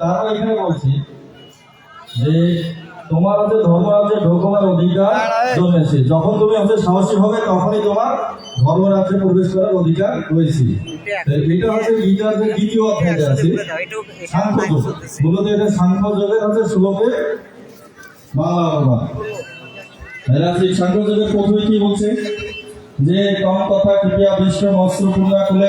তারপর এখানে বলছি যে তোমার হচ্ছে ধর্ম ঢোকার অধিকার যখন তুমি হচ্ছে সাহসী হবে, তখনই তোমার ধর্ম রাজ্যে প্রবেশ করার অধিকার রয়েছে। এটা হচ্ছে গীতার যে দ্বিতীয় আছে। মূলত এটা হচ্ছে শ্লোকে বাংলা প্রথমে কি বলছে? যে কম কথা কৃপিয়া বিশ্ব মস্ত্র পূর্ণা কুলে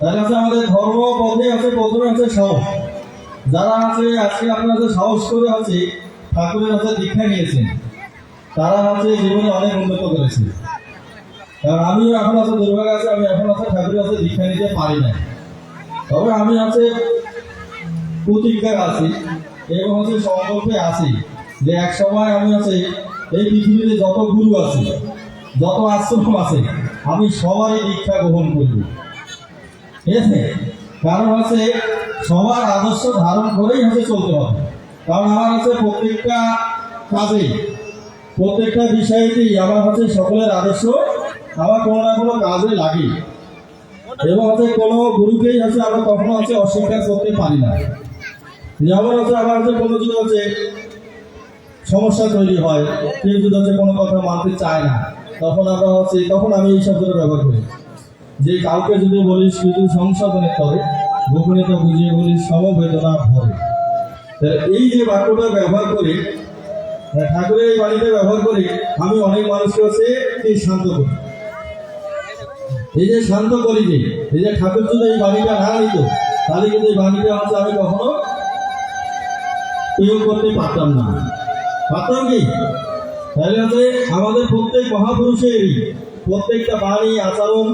তাহলে হচ্ছে আমাদের ধর্ম, পথে আছে প্রথমে হচ্ছে সাহস। যারা আছে, আজকে আপনারা যে সাহস করে আছে, ঠাকুরের হাতে দীক্ষা নিয়েছেন, তারা হচ্ছে জীবনে অনেক উন্নত করেছে। কারণ আমিও এখন আছে, দুর্ভাগ্য আছে, আমি এখন আছে, ঠাকুরের হাতে দীক্ষা নিতে পারি না তবে আমি আছে প্রতিজ্ঞা আছি, এবং হচ্ছে সংকল্পে আছি, যে এক সময় আমি আছে এই পৃথিবীতে যত গুরু আছে, যত আশ্রম আছে, আমি সবারই দীক্ষা গ্রহণ করব। ঠিক আছে? কারণ হচ্ছে সবার আদর্শ ধারণ করেই হচ্ছে চলতে হবে। কারণ আমার হচ্ছে প্রত্যেকটা কাজে প্রত্যেকটা বিষয়তেই আমার হচ্ছে সকলের আদর্শ, আমার কোনো না কোনো কাজে লাগে। এবং হচ্ছে কোনো গুরুকেই হচ্ছে আমরা কখনো হচ্ছে অস্বীকার করতে পারি না। যেমন হচ্ছে আমার হচ্ছে কোনো যদি হচ্ছে সমস্যা তৈরি হয়, কেউ যদি হচ্ছে কোনো কথা মানতে চায় না, তখন আমরা হচ্ছে, তখন আমি এই শব্দটা ব্যবহার করি। যে কাউকে যদি বলিস শুধু সংশোধনের করে গোপনে তো বুঝিয়ে বলিস সমবেদনা ভরে এই যে বাক্যটা ব্যবহার করে ঠাকুরের এই বাণীটা ব্যবহার করে আমি অনেক মানুষকে হচ্ছে এই শান্ত করি। এই যে শান্ত করি যে, এই যে ঠাকুর যদি এই বাণীটা না নিত, তাহলে কিন্তু এই বাণীটা হচ্ছে আমি কখনো প্রয়োগ করতে পারতাম না। পারতাম কি? তাহলে আমাদের প্রত্যেক মহাপুরুষেরই প্রত্যেকটা বাণী, আচরণ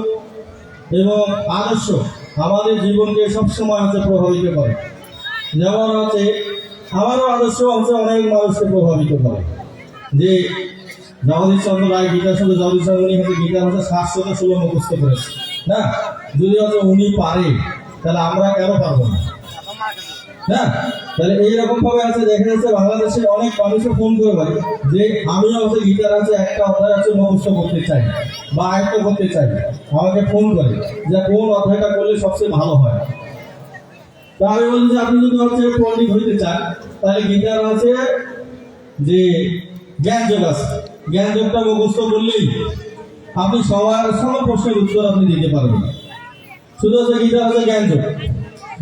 এবং আদর্শ আমাদের জীবনকে সবসময় হচ্ছে প্রভাবিত করে। যেমন হচ্ছে, আমারও আদর্শ হচ্ছে অনেক মানুষকে প্রভাবিত করে। যে জগদীশ চন্দ্র রায় গীতার শুধু জগদীশ চন্দ্র উনি হচ্ছে গীতার হচ্ছে শাশ্বত ষোলো মুখস্থ করেছে। না? যদি হচ্ছে উনি পারে তাহলে আমরা কেন পারব না? না তাহলে এইরকম ভাবে আছে, দেখা যাচ্ছে বাংলাদেশের অনেক মানুষও ফোন করে বলে যে আমিও হচ্ছে গীতার আছে, একটা অধ্যায় আছে মুখস্থ করতে চাই বা আয়ত্ত করতে চাই। আমাকে ফোন করে যে, কোন অধ্যায়টা করলে সবচেয়ে ভালো হয়? তা আমি বলি যে, আপনি যদি হচ্ছে পণ্ডিত হইতে চান, তাহলে গীতার আছে, যে, জ্ঞান যোগ আছে। জ্ঞান যোগটা মুখস্থ করলেই আপনি সবার সব প্রশ্নের উত্তর আপনি দিতে পারবেন। শুধু হচ্ছে গীতা হচ্ছে জ্ঞান যোগ।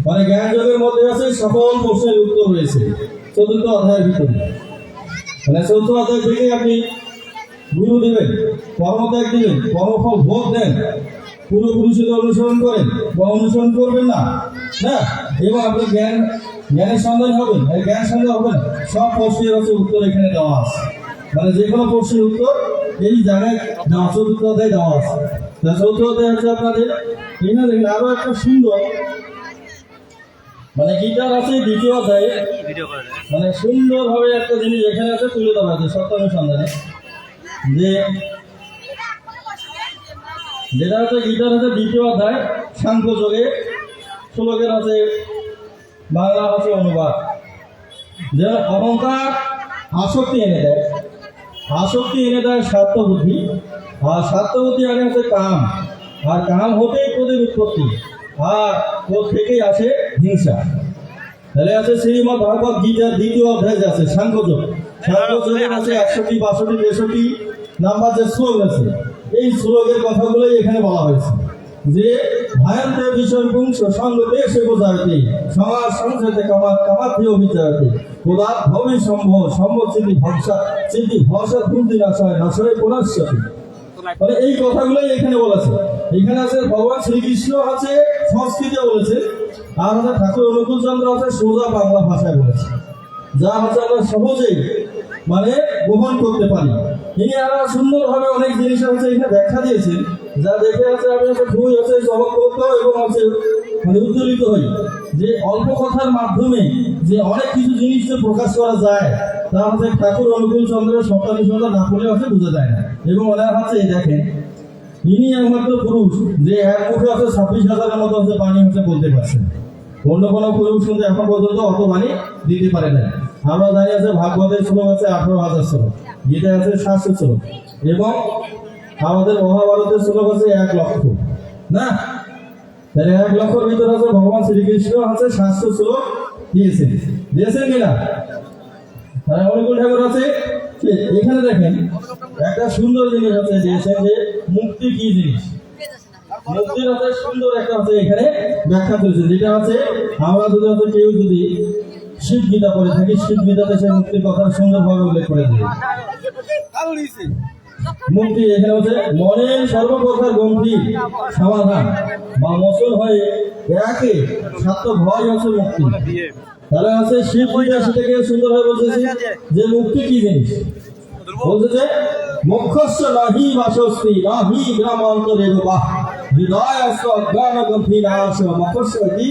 মানে জ্ঞান যোগের মধ্যে আছে সকল প্রশ্নের উত্তর রয়েছে। চতুর্থ অধ্যায়ের ভিতরে। মানে চতুর্থ অধ্যায় থেকে আপনি গুরু দেবেন কর্মত্যাগ দিবেন কর্মফল ভোগ দেন পুরো পূর্বপুরুষের অনুসরণ করেন বা অনুসরণ করবেন না। হ্যাঁ এবং আপনি জ্ঞান, জ্ঞানের সন্ধান হবেন জ্ঞান সন্ধান হবেন, সব প্রশ্নের হচ্ছে উত্তর এখানে দেওয়া আছে। মানে যে কোনো প্রশ্নের উত্তর এই জায়গায় চতুর্থ অধ্যায় দেওয়া আছে। চতুর্থ অধ্যায় হচ্ছে আপনাদের, এখানে দেখেন আরও একটা সুন্দর মানে গীতার আছে দ্বিতীয় অধ্যায়ে। মানে সুন্দরভাবে একটা জিনিস এখানে আছে তুলে ধরা আছে সত্যানুসন্ধানে যে যেটা হচ্ছে গীতার হচ্ছে দ্বিতীয় অধ্যায় সাংখ্য যোগে। শ্লোকের আছে বাংলা আছে অনুবাদ। যে অহংকার আসক্তি এনে দেয়। আসক্তি এনে দেয় স্বার্থ বুদ্ধি আর স্বার্থ বুদ্ধি আনে হচ্ছে কাম। আর কাম হতেই ক্রোধের উৎপত্তি আর ক্রোধ থেকেই আসে হিংসা। তাহলে আছে শ্রীমদ ভাগবত গীতার দ্বিতীয় অধ্যায় আছে সাংখ্যযোগ সাংখ্যযোগের আছে একষট্টি বাষট্টি তেষট্টি নাম্বার যে শ্লোক আছে এই শ্লোকের কথাগুলোই এখানে বলা হয়েছে। যে ভয়ন্তে বিষয় পুংস সঙ্গ দেশে বোঝাইতে সমাজ সংসদে কামাত কামাতে অভিচারতে। কোদাত ভবি সম্ভব সম্ভব চিন্তি ভরসা চিন্তি ভরসা ধুন্দি নাশয় নাশয় পুনশ্চতি মানে এই কথাগুলোই এখানে বলেছে। এখানে আছে ভগবান শ্রীকৃষ্ণ আছে সংস্কৃতে বলেছে, আর হচ্ছে ঠাকুর অনুকূল চন্দ্র আছে সোজা বাংলা ভাষায় বলেছে, যা হচ্ছে আমরা সহজেই মানে গ্রহণ করতে পারি। ইনি আরও সুন্দরভাবে অনেক জিনিস হচ্ছে এখানে ব্যাখ্যা দিয়েছেন, যা দেখে আছে আমি হচ্ছে খুবই হচ্ছে চমৎকৃত এবং হচ্ছে মানে উজ্জ্বলিত হই। যে অল্প কথার মাধ্যমে যে অনেক কিছু জিনিস যে প্রকাশ করা যায়, তা হচ্ছে ঠাকুর অনুকূল চন্দ্রের সপ্তাহ সন্ধ্যা না পড়লে হচ্ছে বোঝা যায় না। এবং ওনার হচ্ছে দেখেন ইনি একমাত্র পুরুষ যে এক মুখে আছে ছাব্বিশ হাজারের মতো আছে পানি হচ্ছে বলতে পারছেন। অন্য কোনো পুরুষ কিন্তু এখন পর্যন্ত অত পানি দিতে পারে না আমরা জানি আছে ভাগবতের শ্লোক আছে আঠারো হাজার শ্লোক গীতা আছে সাতশো শ্লোক এবং আমাদের মহাভারতের শ্লোক আছে এক লক্ষ। না? তাহলে এক লক্ষর ভিতরে আছে ভগবান শ্রীকৃষ্ণ আছে সাতশো শ্লোক দিয়েছেন। দিয়েছেন কিনা? তাহলে অনুকূল ঠাকুর আছে এখানে দেখেন, একটা সুন্দর জিনিস আছে দিয়েছেন যে মুক্তি কি জিনিস? মুক্তির হচ্ছে সুন্দর একটা হচ্ছে এখানে ব্যাখ্যা করেছে, যেটা হচ্ছে আমরা যদি হচ্ছে কেউ যদি শিব গীতা পড়ে থাকি, শিব গীতাতে সেই মুক্তির কথা সুন্দরভাবে উল্লেখ করে দেবে মুক্তি এখানে হচ্ছে মনের সর্বপ্রকার গম্ভীর সমাধান, বা মোচন হয়ে একে সাত্য ভয় হচ্ছে মুক্তি। তাহলে হচ্ছে শিব গীতা সেটাকে সুন্দরভাবে বলতেছে যে মুক্তি কি জিনিস? বলছে যে মুখ্যস্য নাহি বাসস্তি, নাহি বাহ হৃদয় জ্ঞান গম্ভীরাস মুখ্যস্য কি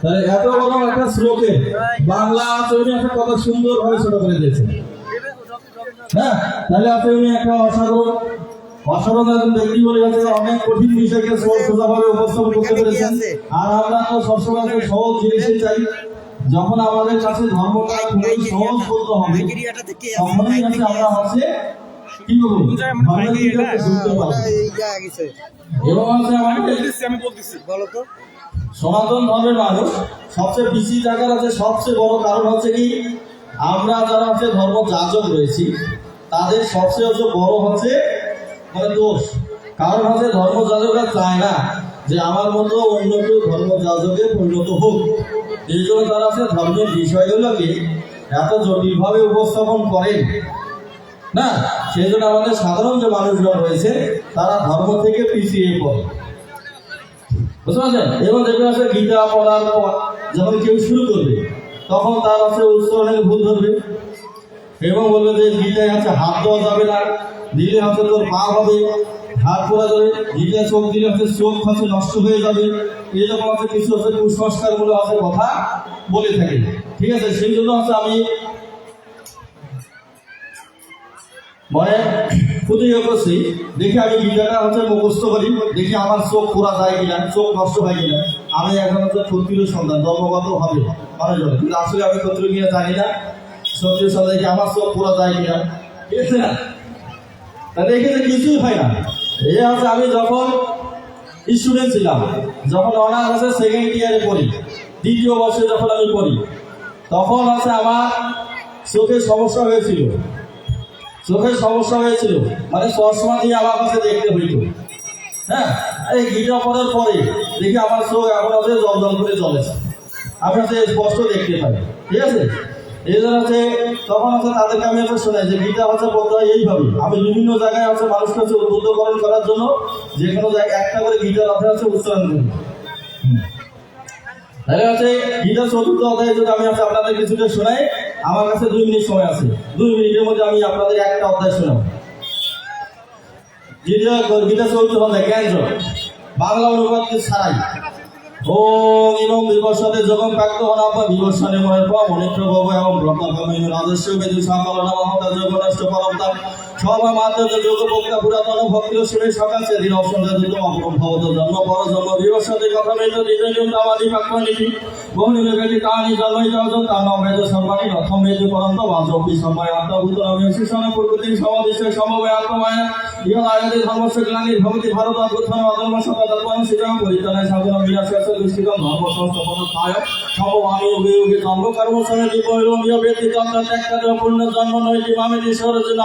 তাহলে এত বড় একটা শ্লোকে বাংলা চৈনি একটা কত সুন্দর ভাবে ছোট করে দিয়েছে। হ্যাঁ তাহলে আপনি উনি একটা অসাধারণ অসাধারণ একজন ব্যক্তি বলে গেছে অনেক কঠিন বিষয়কে সহজ সোজাভাবে উপস্থাপন করতে পেরেছেন। আর আমরা তো সবসময় সহজ জিনিসই চাই। যখন আমাদের কাছে ধর্মটা খুবই সহজ বলতে হবে তখনই আমরা হচ্ছে কি বলব এবং হচ্ছে আমাদের সনাতন ধর্মের মানুষ সবচেয়ে পিছিয়ে থাকার আছে সবচেয়ে বড় কারণ হচ্ছে কি আমরা যারা হচ্ছে ধর্ম যাজক রয়েছি তাদের সবচেয়ে হচ্ছে বড় হচ্ছে মানে দোষ। কারণ হচ্ছে ধর্ম যাজকরা চায় না যে আমার মতো অন্য কেউ ধর্ম যাজকে পরিণত হোক। এই জন্য তারা হচ্ছে ধর্মের বিষয়গুলোকে এত জটিলভাবে উপস্থাপন করেন। না, সেই জন্য আমাদের সাধারণ যে মানুষরা রয়েছে, তারা ধর্ম থেকে পিছিয়ে পড়ে। বুঝতে পারছেন? এবং দেখবেন আছে গীতা পড়ার পর যখন কেউ শুরু করবে, তখন তার আছে উচ্চারণের ভুল ধরবে। এবং বলবে যে গীতায় হচ্ছে হাত দেওয়া যাবে না। দিলে হচ্ছে তোর পা হবে, হাত পড়া যাবে গীতায় চোখ দিলে হচ্ছে চোখ হচ্ছে নষ্ট হয়ে যাবে। এইরকম হচ্ছে কিছু হচ্ছে কুসংস্কারগুলো আছে কথা বলে থাকে। ঠিক আছে? সেই জন্য হচ্ছে আমি মানে প্রতিজ্ঞা করছি দেখি আমি গীতাটা হচ্ছে মুখস্থ করি। দেখি আমার চোখ পুরা যায় কিনা, চোখ নষ্ট হয় কিনা। আমি এখন হচ্ছে ক্ষত্রিয় সন্তান, জন্মগত হবে মানুষজন কিন্তু আসলে আমি ক্ষত্রিয় কিনা জানি না। ক্ষত্রিয় সন্তান আমার চোখ পুরা যায় কিনা। ঠিক আছে তাহলে এখানে কিছুই হয় না। এই হচ্ছে আমি যখন স্টুডেন্ট ছিলাম, যখন অনার্স হচ্ছে সেকেন্ড ইয়ারে পড়ি, দ্বিতীয় বর্ষে যখন আমি পড়ি, তখন হচ্ছে আমার চোখের সমস্যা হয়েছিল। চোখের সমস্যা হয়েছিল মানে চশমা দিয়ে আমার কাছে দেখতে হইতো। হ্যাঁ এই গিটা পড়ার পরে দেখি আমার চোখ এখন আছে জল জল করে চলেছে। আমি হচ্ছে স্পষ্ট দেখতে পাই, ঠিক আছে? তখন হচ্ছে তাদেরকে আমি শোনাই যে গীতা হচ্ছে আমি বিভিন্ন জায়গায় মানুষকে করার জন্য যে কোনো জায়গায় একটা করে হচ্ছে উচ্চারণ অধ্যায় যদি আমি আপনাদের কিছুটা শোনাই, আমার কাছে দুই মিনিট সময় আছে। দুই মিনিটের মধ্যে আমি আপনাদের একটা অধ্যায় শোনাবো। গীতা গীতা চতুর্থ অধ্যায় জ্ঞান। বাংলা অনুবাদ ছাড়াই। নমহতা যোগনষ্ট পরমতাম সবা মাত্র যোগ বক্তা পুরাতন ভক্তি শুনে সকাল সে দিন দুটো অপরম ভবত জন্ম পর জন্ম বিবর্ষতে কথা মেত নিজম দামাদি পাকমানি বহুনি বেদি কাহানি জন্মই যাও তার নাম বেদ সম্মানি রথম বেদ পরন্ত বাজপি সময় আত্মভূত রমি শিশন প্রকৃতি সমাদিষ্ট সমবায় আত্মমায়া, ইহ আয়তে ধর্মস্য গ্লানি ভগতি ভারত অদ্ভুতন অধর্ম সদাতন শ্রীরাম পরিতনায় সাধন বিনাশ দৃষ্টিকম ধর্ম সংস্থাপন থায় সমবামী যোগে যোগে জন্ম কর্ম জীবনীয় ব্যক্তি তন্ত্র ত্যাগ পূর্ণ জন্ম মামে ঈশ্বর জন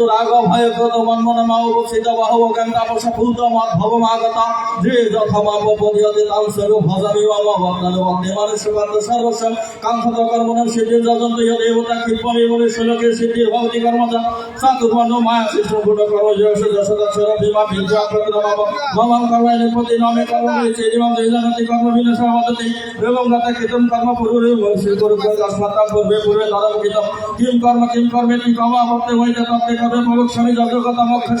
ঋতু রাগ ভয় ক্রোধ মন্মন মাও উপস্থিত বাহু গঙ্গা প্রসফুত মত ভবমাগত দৃঢ়তমাম পরিয়তে তাম সর্ব ভজামি মম ভক্তান বন্দে মানুষ পান্ত সর্বস্ব কাঙ্ক্ষত কর্মণ সিদ্ধি যজন প্রিয় দেবতা কৃপণী বলে শ্লোকে কিম কর্ম কিম কর্মে কিম কর্ম ভক্তে হইতে ব্রহ্মে মুখ স্বামী যজ্ঞকতা মক্ষা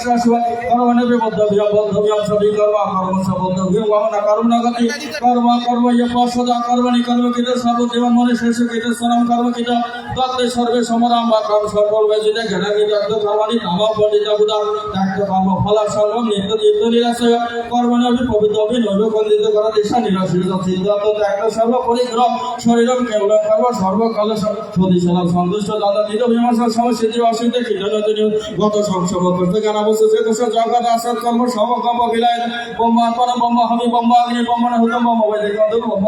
কর্মণে বদ্ধভ্য বদ্ধভ্যম সবি কর্ম কর্ম সবদ্ধভ্য কামনা কর্ম গতি, কর্ম কর্ম ইয়ে পশদা কর্মণি কর্ম কৃত সর্বজীবন মনে শেষ কৃত সরম কর্ম কৃত তত্ত্বে সর্বে, সমরাম বা কর্ম সর্বর্বে জিতে ঘেরা কৃত, অর্থ, কর্মাণি নাম পণ্ডিত, বুধা ত্যাগ কর্ম ফলা সর্ব নিত্য তীর্থ নিরাশয় কর্মণি অভি পবিত্র অভি নৈব খণ্ডিত, করা, দেশা নিরাশীল সিদ্ধান্ত ত্যাগ সর্ব, পরিগ্রহ, শরীরম কেবল কর্ম সর্বকাল সন্তুষ্ট দাদা নিরভিমাস অসুবিধা গত সংসব করতে জানা বলছে যে দেশে জগৎ আসার কর্ম সমকম্প বিলায় ব্রহ্মাত্মন বোম্বা হবি বোম্বা অগ্নি বোম্বা হুতম বোম্বা বৈদিক ব্রহ্ম